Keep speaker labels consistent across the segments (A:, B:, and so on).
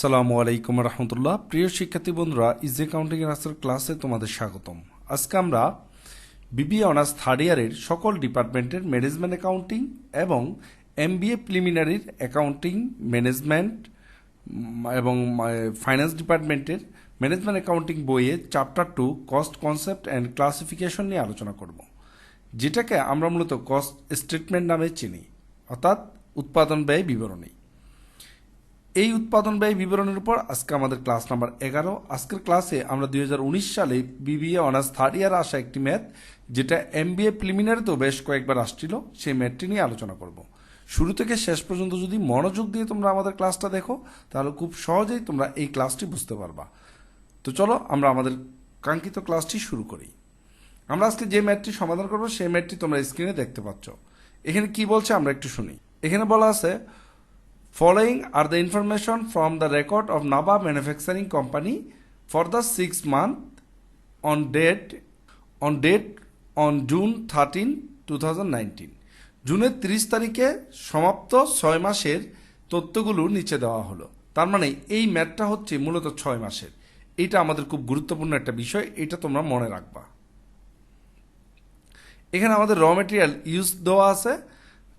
A: আসসালামু আলাইকুম রহমতুল্লাহ। প্রিয় শিক্ষার্থী বন্ধুরা ইজি কাউন্টিং আসার ক্লাসে তোমাদের স্বাগতম। আজকে আমরা বিবিএ অনার্স থার্ড ইয়ারের সকল ডিপার্টমেন্টের ম্যানেজমেন্ট অ্যাকাউন্টিং এবং এমবিএ প্রিলিমিনারির অ্যাকাউন্টিং ম্যানেজমেন্ট এবং ফাইন্যান্স ডিপার্টমেন্টের ম্যানেজমেন্ট অ্যাকাউন্টিং বইয়ে chapter two cost concept and classification নিয়ে আলোচনা করব। যেটাকে আমরা মূলত কস্ট স্টেটমেন্ট নামে চিনি, অর্থাৎ উৎপাদন ব্যয় বিবরণী। এই উৎপাদন ব্যয় বিবরণের উপর আজকে আমাদের ক্লাস নাম্বার এগারো। আজকের ক্লাসে আমরা দু হাজার উনিশ সালে বিবিএ অনার্স থার্ড ইয়ার আসা একটি ম্যাথ, যেটা এম এমবিএ প্রিলিমিনারিতেও বেশ কয়েকবার আসছিল, সেই ম্যাথটি নিয়ে আলোচনা করব। শুরু থেকে শেষ পর্যন্ত যদি মনোযোগ দিয়ে তোমরা আমাদের ক্লাসটা দেখো, তাহলে খুব সহজেই তোমরা এই ক্লাসটি বুঝতে পারবা। তো চলো, আমরা আমাদের কাঙ্ক্ষিত ক্লাসটি শুরু করি। আমরা আজকে যে ম্যাথটি সমাধান করব, সেই ম্যাথটি তোমরা স্ক্রিনে দেখতে পাচ্ছ। এখানে কি বলছে, আমরা একটু শুনি। এখানে বলা আছে Following are the information from the record of Naba Manufacturing Company for the six month on date on date on June 13, 2019. জুনের 30 তারিখে সমাপ্ত ছয় মাসের তথ্যগুলো নিচে দেওয়া হলো। তার মানে এই ম্যাথটা হচ্ছে মূলত ছয় মাসের। এটা আমাদের খুব গুরুত্বপূর্ণ একটা বিষয় এটা তোমরা মনে রাখবা। এখানে আমাদের র মেটেরিয়াল ইউজ দেওয়া আছে।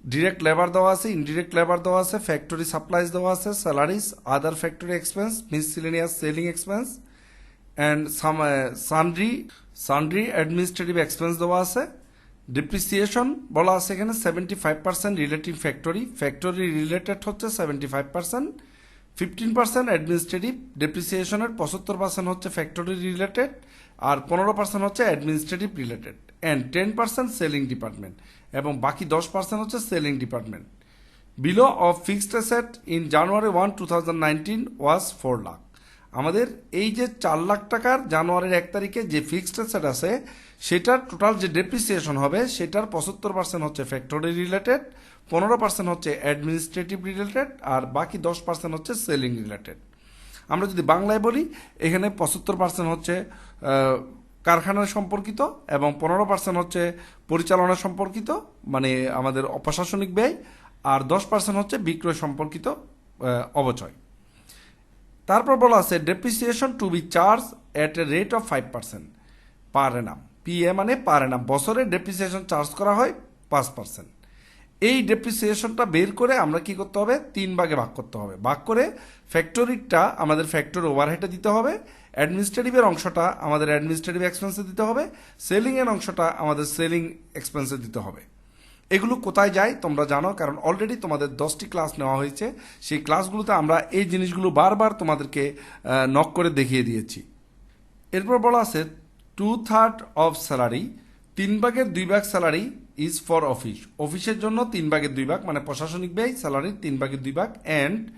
A: ডিরেক্ট লেবার দেওয়া আছে ইনডিরেক্ট লেবার দেওয়া আছে ফ্যাক্টরি সাপ্লাইজ দেওয়া আছে salaries other factory expense miscellaneous selling expense and sundry sundry administrative expense দেওয়া আছে। ডিপ্রিসিয়েশন বলা আছে এখানে seventy five percent relative factory factory related হচ্ছে seventy five percent fifteen percent administrative ডেপ্রিসিয়েশনের পঁচাত্তর পার্সেন্ট হচ্ছে ফ্যাক্টরি রিলেটেড আর পনেরো পার্সেন্ট হচ্ছে administrative related and ten percent selling department এবং বাকি দশ পার্সেন্ট হচ্ছে selling department below of fixed asset in January one two nineteen was four lakh আমাদের এই যে চার লাখ টাকার জানুয়ারির এক তারিখে যে ফিক্সড অ্যাসেট আছে, সেটার টোটাল যে ডেপ্রিসিয়েশন হবে, সেটার পঁচাত্তর পার্সেন্ট হচ্ছে ফ্যাক্টরি রিলেটেড পনেরো পার্সেন্ট হচ্ছে অ্যাডমিনিস্ট্রেটিভ রিলেটেড আর বাকি দশ পার্সেন্ট হচ্ছে সেলিং রিলেটেড আমরা যদি বাংলায় বলি, এখানে পঁচাত্তর পার্সেন্ট হচ্ছে কারখানা সম্পর্কিত এবং পনেরো পার্সেন্ট হচ্ছে পরিচালনা সম্পর্কিত মানে আমাদের অপ্রশাসনিক ব্যয়, আর দশ পার্সেন্ট হচ্ছে বিক্রয় সম্পর্কিত অবচয়। তারপর বলা আছে depreciation to be charge at a rate of five percent per annum PA মানে পার এনাম বছরে ডেপ্রিসিয়েশন চার্জ করা হয় পাঁচ পার্সেন্ট এই ডেপ্রিসিয়েশনটা বের করে আমরা কি করতে হবে? তিন ভাগে ভাগ করতে হবে। ভাগ করে ফ্যাক্টরিটা আমাদের ফ্যাক্টরি ওভারহেডে দিতে হবে অ্যাডমিনিস্ট্রেটিভের অংশটা আমাদের অ্যাডমিনিস্ট্রেটিভ এক্সপেন্সে দিতে হবে সেলিংয়ের অংশটা আমাদের সেলিং এক্সপেন্সে দিতে হবে। এগুলো কোথায় যায় তোমরা জানো, কারণ অলরেডি তোমাদের দশটি ক্লাস নেওয়া হয়েছে। সেই ক্লাসগুলোতে আমরা এই জিনিসগুলো বারবার তোমাদেরকে নক করে দেখিয়ে দিয়েছি। এরপর বলা আছে টু থার্ড অফ স্যালারি তিন ভাগের দুই ভাগ স্যালারি ইজ ফর অফিস অফিসের জন্য তিন ভাগের দুই ভাগ মানে প্রশাসনিক ব্যয় স্যালারির তিন ভাগের দুই ভাগ অ্যান্ড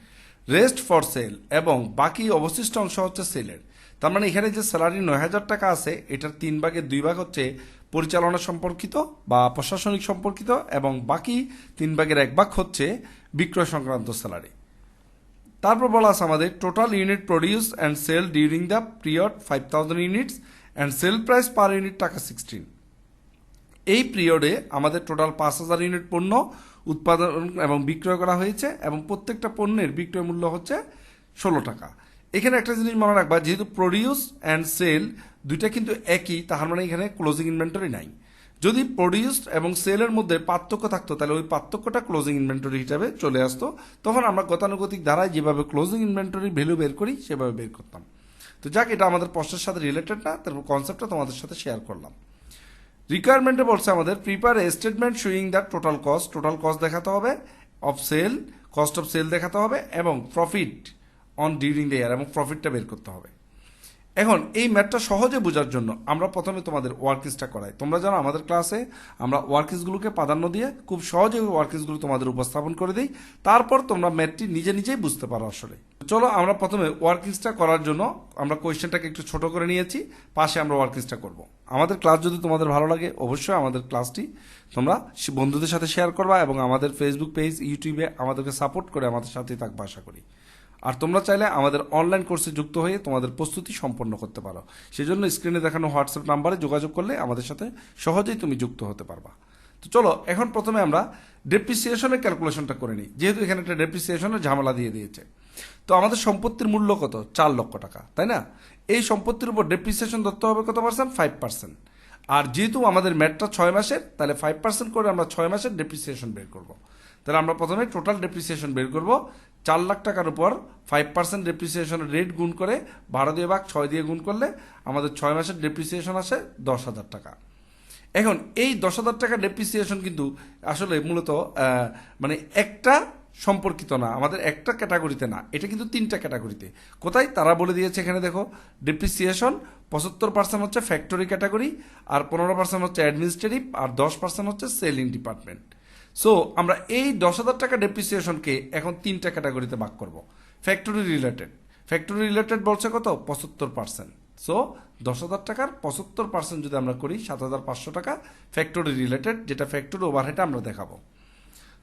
A: রেস্ট ফর সেল এবং বাকি অবশিষ্ট অংশ হচ্ছে সেলের তার মানে এখানে যে স্যালারি নয় হাজার টাকা আছে, এটার তিন ভাগের দুই ভাগ হচ্ছে পরিচালনা সম্পর্কিত বা প্রশাসনিক সম্পর্কিত এবং বাকি তিন ভাগের এক ভাগ হচ্ছে বিক্রয় সংক্রান্ত স্যালারি তারপর বলা আছে আমাদের total unit produce and sell during the period five thousand units and sell price per unit টাকা সিক্সটিন এই পিরিয়ডে আমাদের টোটাল পাঁচ হাজার ইউনিট পণ্য উৎপাদন এবং বিক্রয় করা হয়েছে এবং প্রত্যেকটা পণ্যের বিক্রয় মূল্য হচ্ছে ষোলো টাকা। এখানে একটা জিনিস মনে রাখবা, যেহেতু প্রডিউস অ্যান্ড সেল দুইটা কিন্তু একই তাহার মানে এখানে ক্লোজিং ইনভেন্টরি নাই। যদি প্রডিউসড এবং সেলের মধ্যে পার্থক্য থাকতো, তাহলে ওই পার্থক্যটা ক্লোজিং ইনভেন্টরি হিসাবে চলে আসতো। তখন আমরা গতানুগতিক ধারায় যেভাবে ক্লোজিং ইনভেন্টরি ভ্যালু বের করি, সেভাবে বের করতাম। তো যাক, এটা আমাদের প্রশ্নের সাথে রিলেটেড না, তারপর কনসেপ্টটা তোমাদের সাথে শেয়ার করলাম। রিকোয়ারমেন্টে বলছে আমাদের prepare statement showing the total cost total cost দেখাতে হবে of sell cost of sell দেখাতে হবে, এবং profit on during the year এবং প্রফিটটা বের করতে হবে। এখন, এই ম্যাথটা সহজে বোঝার জন্য আমরা প্রথমে তোমাদের ওয়ার্কিসটা করাই। তোমরা জানো, আমাদের ক্লাসে আমরা ওয়ার্কিসগুলোকে প্রাধান্য দিয়ে খুব সহজে ওই ওয়ার্কিসগুলো তোমাদের উপস্থাপন করে দিই। তারপর তোমরা ম্যাথটি নিজে নিজেই বুঝতে পারো আসলে। চলো, আমরা প্রথমে ওয়ার্কিংসটা করার জন্য আমরা কোয়েশ্চেনটাকে একটু ছোট করে নিয়েছি, পাশে আমরা ওয়ার্কিংসটা করব। আমাদের ক্লাস যদি তোমাদের ভালো লাগে, অবশ্যই আমাদের ক্লাসটি তোমরা বন্ধুদের সাথে শেয়ার করবা এবং আমাদের ফেসবুক পেজ ইউটিউবে আমাদেরকে সাপোর্ট করে আমাদের সাথেই থাকবা, আশা করি। আর তোমরা চাইলে আমাদের অনলাইন কোর্সে যুক্ত হয়ে তোমাদের প্রস্তুতি সম্পন্ন করতে পারো। সেজন্য স্ক্রিনে দেখানো হোয়াটসঅ্যাপ নাম্বারে যোগাযোগ করলে আমাদের সাথে সহজেই তুমি যুক্ত হতে পারবা। তো চলো, এখন প্রথমে আমরা ডেপ্রিসিয়েশনের ক্যালকুলেশনটা করে নিই। যেহেতু এখানে একটা ডেপ্রিসিয়েশনের ঝামেলা দিয়ে দিয়েছে। তো আমাদের সম্পত্তির মূল্য কত? চার লক্ষ টাকা, তাই না? এই সম্পত্তির উপর ডেপ্রিসিয়েশন ধরতে হবে কত পার্সেন্ট ফাইভ পার্সেন্ট আর যেহেতু আমাদের ম্যাটটা ছয় মাসের, তাহলে ফাইভ পার্সেন্ট করে আমরা ছয় মাসের ডেপ্রিসিয়েশন বের করব। তাহলে আমরা প্রথমে টোটাল ডেপ্রিসিয়েশন বের করব। চার লাখ টাকার উপর ফাইভ পার্সেন্ট ডেপ্রিসিয়েশনের রেট গুণ করে বারো দিয়ে ভাগ ছয় দিয়ে গুণ করলে আমাদের ছয় মাসের ডেপ্রিসিয়েশন আসে দশ হাজার টাকা। এখন এই দশ হাজার টাকা ডেপ্রিসিয়েশন কিন্তু আসলে মূলত মানে একটা সম্পর্কিত না, আমাদের একটা ক্যাটাগরিতে না, এটা কিন্তু তিনটা ক্যাটাগরিতে কোথায়? তারা বলে দিয়েছে এখানে দেখো ডেপ্রিসিয়েশন পঁচাত্তর পার্সেন্ট হচ্ছে ফ্যাক্টরি ক্যাটাগরি আর পনেরো পার্সেন্ট হচ্ছে অ্যাডমিনিস্ট্রেটিভ আর দশ পার্সেন্ট হচ্ছে সেলিং ডিপার্টমেন্ট সো আমরা এই দশ হাজার টাকা ডেপ্রিসিয়েশনকে এখন তিনটা ক্যাটাগরিতে ভাগ করব। ফ্যাক্টরি রিলেটেড ফ্যাক্টরি রিলেটেড বলছে কত? পঁচাত্তর পার্সেন্ট সো দশ হাজার টাকার পঁচাত্তর পার্সেন্ট যদি আমরা করি, সাত হাজার পাঁচশো টাকা ফ্যাক্টরি রিলেটেড যেটা ফ্যাক্টরি ওভারহেড আমরা দেখাবো।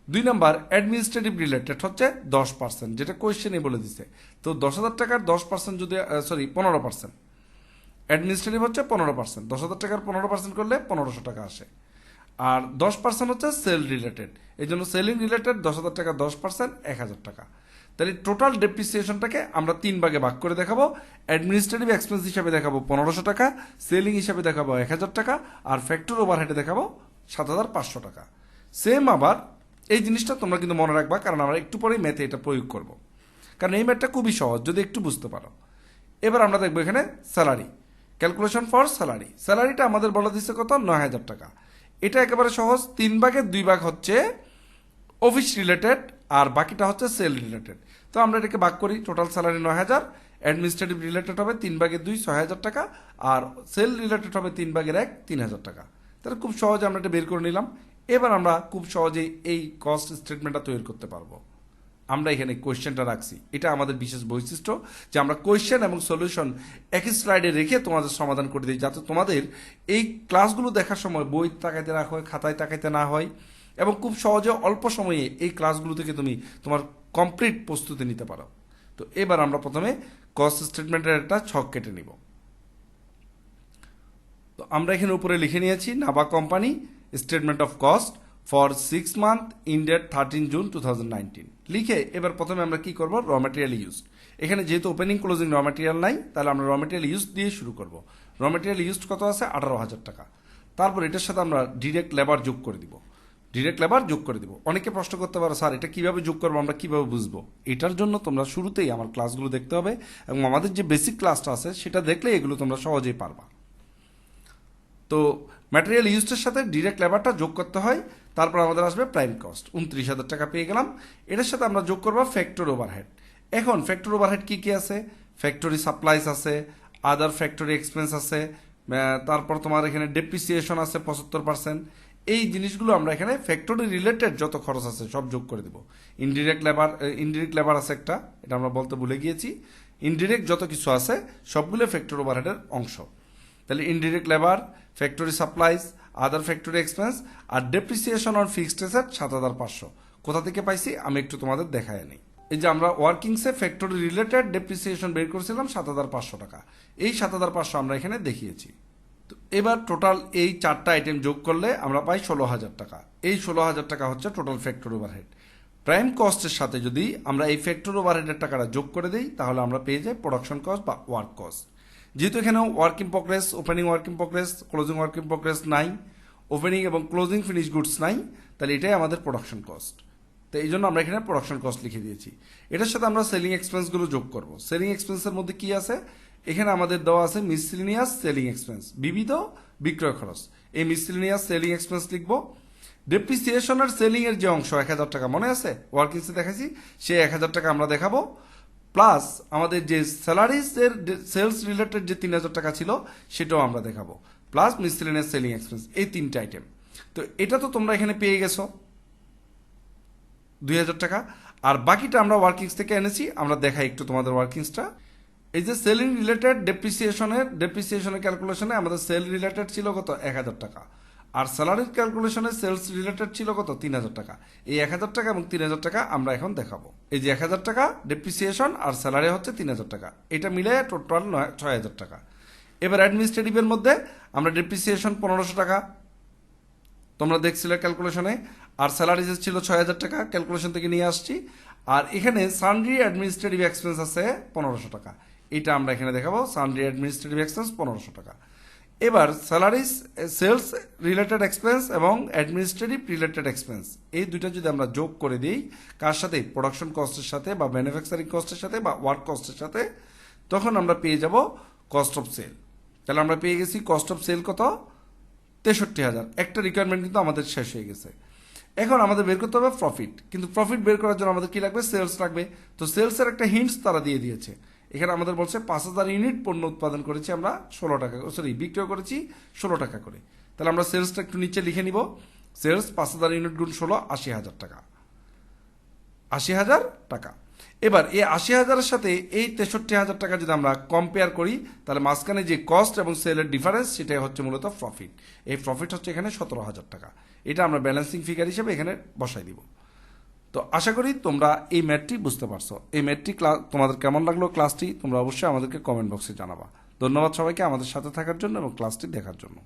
A: দুই নম্বর অ্যাডমিনিস্ট্রেটিভ রিলেটেড হচ্ছে দশ পার্সেন্ট যেটা কোয়েশ্চেনে বলে দিছে। তো দশ হাজার টাকার দশ পার্সেন্ট যদি সরি পনেরো পার্সেন্ট অ্যাডমিনিস্ট্রেটিভ হচ্ছে পনেরো পার্সেন্ট দশ হাজার টাকার পনেরো পার্সেন্ট করলে পনেরোশো টাকা আসে। আর দশ পার্সেন্ট হচ্ছে সেল রিলেটেড এই জন্য সেলিং রিলেটেড দশ হাজার টাকা, দশ পার্সেন্ট এক হাজার টাকা। তাহলে টোটাল ডেপ্রিসিয়েশনটাকে আমরা তিন ভাগে ভাগ করে দেখাবো। অ্যাডমিনিস্ট্রেটিভ এক্সপেন্স হিসাবে দেখাবো পনেরোশো টাকা সেলিং হিসাবে দেখাবো এক হাজার টাকা, আর ফ্যাক্টর ওভারহেডে দেখাবো সাত হাজার পাঁচশো টাকা। সেম আবার, এই জিনিসটা তোমরা কিন্তু মনে রাখবা, কারণ আমরা একটু পরেই ম্যাথে এটা প্রয়োগ করব। কারণ এই ম্যাথটা খুবই সহজ, যদি একটু বুঝতে পারো। এবার আমরা দেখব এখানে স্যালারি ক্যালকুলেশন ফর স্যালারি স্যালারিটা আমাদের বলা দিচ্ছে কত? নয় হাজার টাকা। এটা একেবারে সহজ। তিন ভাগের দুই ভাগ হচ্ছে অফিস রিলেটেড আর বাকিটা হচ্ছে সেল রিলেটেড তো আমরা এটাকে ভাগ করি টোটাল স্যালারি নয় হাজার অ্যাডমিনিস্ট্রেটিভ রিলেটেড হবে তিন ভাগের দুই, ছয় হাজার টাকা, আর সেল রিলেটেড হবে তিন ভাগের এক, তিন হাজার টাকা। তাহলে খুব সহজে আমরা এটা বের করে নিলাম। এবার আমরা খুব সহজেই এই কস্ট স্টেটমেন্টটা তৈরি করতে পারব। আমরা এখানে কোয়েশ্চেনটা রাখছি। এটা আমাদের বিশেষ বৈশিষ্ট্য যে আমরা কোয়েশ্চেন এবং সলিউশন একই স্লাইডে রেখে তোমাদের সমাধান করে দিই, যাতে তোমাদের এই ক্লাসগুলো দেখার সময় বই তাকাইতে না হয়, খাতায় তাকাইতে না হয় এবং খুব সহজে অল্প সময়ে এই ক্লাসগুলো থেকে তুমি তোমার কমপ্লিট প্রস্তুতি নিতে পারো। তো এবার আমরা প্রথমে কস্ট স্টেটমেন্টের একটা ছক কেটে নিব। তো আমরা এখানে উপরে লিখে নিয়েছি, Naba company, statement of cost for six month ended thirteen June two লিখে এবার প্রথমে আমরা কি করব? র ম্যাটেরিয়াল ইউজ এখানে যেহেতু ওপেনিং ক্লোজিং র ম্যাটেরিয়াল নাই, তাহলে আমরা র ম্যাটেরিয়াল ইউজ দিয়ে শুরু করব। র ম্যাটেরিয়াল ইউজ কত আছে? আঠারো হাজার টাকা। তারপর এটার সাথে আমরা ডিরেক্ট লেবার যোগ করে দিব। ডিরেক্ট লেবার যোগ করে দিব। অনেকে প্রশ্ন করতে পারো, স্যার, এটা কীভাবে যোগ করব? আমরা কীভাবে বুঝব? এটার জন্য তোমরা শুরুতেই আমার ক্লাসগুলো দেখতে হবে এবং আমাদের যে বেসিক ক্লাসটা আছে, সেটা দেখলে এগুলো তোমরা সহজেই পারবা। তো ম্যাটেরিয়াল ইউজের সাথে ডিরেক্ট লেবারটা যোগ করতে হয়। তারপর আমাদের আসবে প্রাইম কস্ট উনত্রিশ হাজার টাকা পেয়ে গেলাম। এটার সাথে আমরা যোগ করব ফ্যাক্টর ওভারহেড এখন ফ্যাক্টর ওভারহেড কি কি আছে? ফ্যাক্টরি সাপ্লাইস আছে আদার ফ্যাক্টরি এক্সপেন্স আছে তারপর তোমার এখানে ডেপ্রিসিয়েশন আছে পঁচাত্তর পার্সেন্ট এই জিনিসগুলো আমরা এখানে ফ্যাক্টরি রিলেটেড যত খরচ আছে সব যোগ করে দেবো। ইনডিরেক্ট লেবার ইনডিরেক্ট লেবার আছে একটা, এটা আমরা বলতে ভুলে গিয়েছি। ইনডিরেক্ট যত কিছু আছে, সবগুলো ফ্যাক্টর ওভারহেডের অংশ। তাহলে indirect labour factory supplies other factory expense R depreciation on fixed asset সাত হাজার পাঁচশো। কোথা থেকে পাইছি? আমি একটু তোমাদের দেখায় নিই। এই যে আমরা ওয়ার্কিংসে ফ্যাক্টরি রিলেটেড ডেপ্রিসিয়েশন বের করেছিলাম সাত হাজার পাঁচশো টাকা। এই সাত হাজার পাঁচশো আমরা এখানে দেখিয়েছি। তো এবার টোটাল এই চারটা আইটেম যোগ করলে আমরা পাই ষোলো হাজার টাকা। এই ষোলো হাজার টাকা হচ্ছে টোটাল ফ্যাক্টরি ওভারহেড প্রাইম কস্টের সাথে যদি আমরা এই ফ্যাক্টরি ওভারহেডের টাকাটা যোগ করে দিই, তাহলে আমরা পেয়ে যাই প্রোডাকশন কস্ট বা ওয়ার্ক কস্ট যেহেতু এখানে work in progress opening work in progress closing work in progress নাই ওপেনিং এবং ক্লোজিং ফিনিশ গুডস নাই, তাহলে এটাই আমাদের প্রোডাকশন কস্ট তো এই জন্য আমরা এখানে প্রোডাকশন কস্ট লিখে দিয়েছি। এটার সাথে আমরা সেলিং এক্সপেন্সগুলো যোগ করব। সেলিং এক্সপেন্সের মধ্যে কি আছে? এখানে আমাদের দেওয়া আছে মিসলিনিয়াস সেলিং এক্সপেন্স বিবিধ বিক্রয় খরচ। এই মিসলিনিয়াস সেলিং এক্সপেন্স লিখব। ডেপ্রিসিয়েশন আর সেলিং এর যে অংশ, এক হাজার টাকা মনে আছে? ওয়ার্কিংসে দেখাইছি, সেই এক হাজার টাকা আমরা দেখাবো। প্লাস আমাদের যে স্যালারিজ এর সেলস রিলেটেড যে তিন হাজার টাকা ছিল, সেটাও আমরা দেখাবো। প্লাস মিসলিনিয়াস সেলিং এক্সপেন্স, এই তিনটে আইটেম তো এটা তো তোমরা এখানে পেয়ে গেছো। দুই হাজার টাকা। আর বাকিটা আমরা ওয়ার্কিংস থেকে এনেছি, আমরা দেখাই একটু তোমাদের ওয়ার্কিংসটা এই যে সেলিং রিলেটেড ডেপ্রিসিয়েশনের ডেপ্রিসিয়েশনের ক্যালকুলেশনে আমাদের সেল রিলেটেড ছিল কত? এক হাজার টাকা। আর স্যালারির ক্যালকুলেশনে সেলস রিলেটেড ছিল কত? তিন হাজার টাকা। এই এক হাজার টাকা এবং তিন হাজার টাকা আমরা এখন দেখাবো। এই যে এক হাজার টাকা ডেপ্রিসিয়েশন আর স্যালারি হচ্ছে তিন হাজার টাকা। এটা মিলে টোটাল নয়, ছয় হাজার টাকা। এবার অ্যাডমিনিস্ট্রেটিভের মধ্যে আমরা ডেপ্রিসিয়েশন পনেরোশো টাকা। তোমরা দেখছিলে ক্যালকুলেশনে আর স্যালারি ছিল ছয় হাজার টাকা ক্যালকুলেশন থেকে নিয়ে আসছি। আর এখানে সানড্রি অ্যাডমিনিস্ট্রেটিভ এক্সপেন্স আছে পনেরোশো টাকা। এটা আমরা এখানে দেখাবো সানড্রি অ্যাডমিনিস্ট্রেটিভ এক্সপেন্স পনেরোশো টাকা। এবার স্যালারিস সেলস রিলেটেড এক্সপেন্স এবং অ্যাডমিনিস্ট্রেটিভ রিলেটেড এক্সপেন্স এই দুইটা যদি আমরা যোগ করে দিই, কার সাথে? প্রোডাকশন কস্টের সাথে বা ম্যানুফ্যাকচারিং কস্টের সাথে বা ওয়ার্ক কস্টের সাথে, তখন আমরা পেয়ে যাব কস্ট অফ সেল তাহলে আমরা পেয়ে গেছি কস্ট অফ সেল কত? তেষট্টি হাজার একটা রিকোয়ারমেন্ট কিন্তু আমাদের শেষ হয়ে গেছে। এখন আমাদের বের করতে হবে প্রফিট কিন্তু প্রফিট বের করার জন্য আমাদের কি লাগবে? সেলস লাগবে। তো সেলসের একটা হিন্টস তারা দিয়ে দিয়েছে। এখানে আমাদের বলছে পাঁচ হাজার ইউনিট পণ্য উৎপাদন করেছি আমরা ষোলো টাকা সরি বিক্রয় করেছি ষোলো টাকা করে। তাহলে আমরা সেলসটা একটু নিচে লিখে নিব। সেলস পাঁচ হাজার ইউনিট গুণ ষোলো, আশি হাজার টাকা। আশি হাজার টাকা। এবার এই আশি হাজারের সাথে এই তেষট্টি হাজার টাকা যদি আমরা কম্পেয়ার করি, তাহলে মাঝখানে যে কস্ট এবং সেলের ডিফারেন্স সেটাই হচ্ছে মূলত প্রফিট এই প্রফিট হচ্ছে এখানে সতেরো হাজার টাকা। এটা আমরা ব্যালেন্সিং ফিগার হিসেবে এখানে বসাই দিব। তো আশা করি তোমরা এই ম্যাটটি বুঝতে পারছ। এই ম্যাটটি তোমাদের কেমন লাগল ক্লাসটি? তোমরা অবশ্যই আমাদেরকে কমেন্ট বক্সে জানাবা। ধন্যবাদ সবাইকে আমাদের সাথে থাকার জন্য এবং ক্লাসটি দেখার জন্য।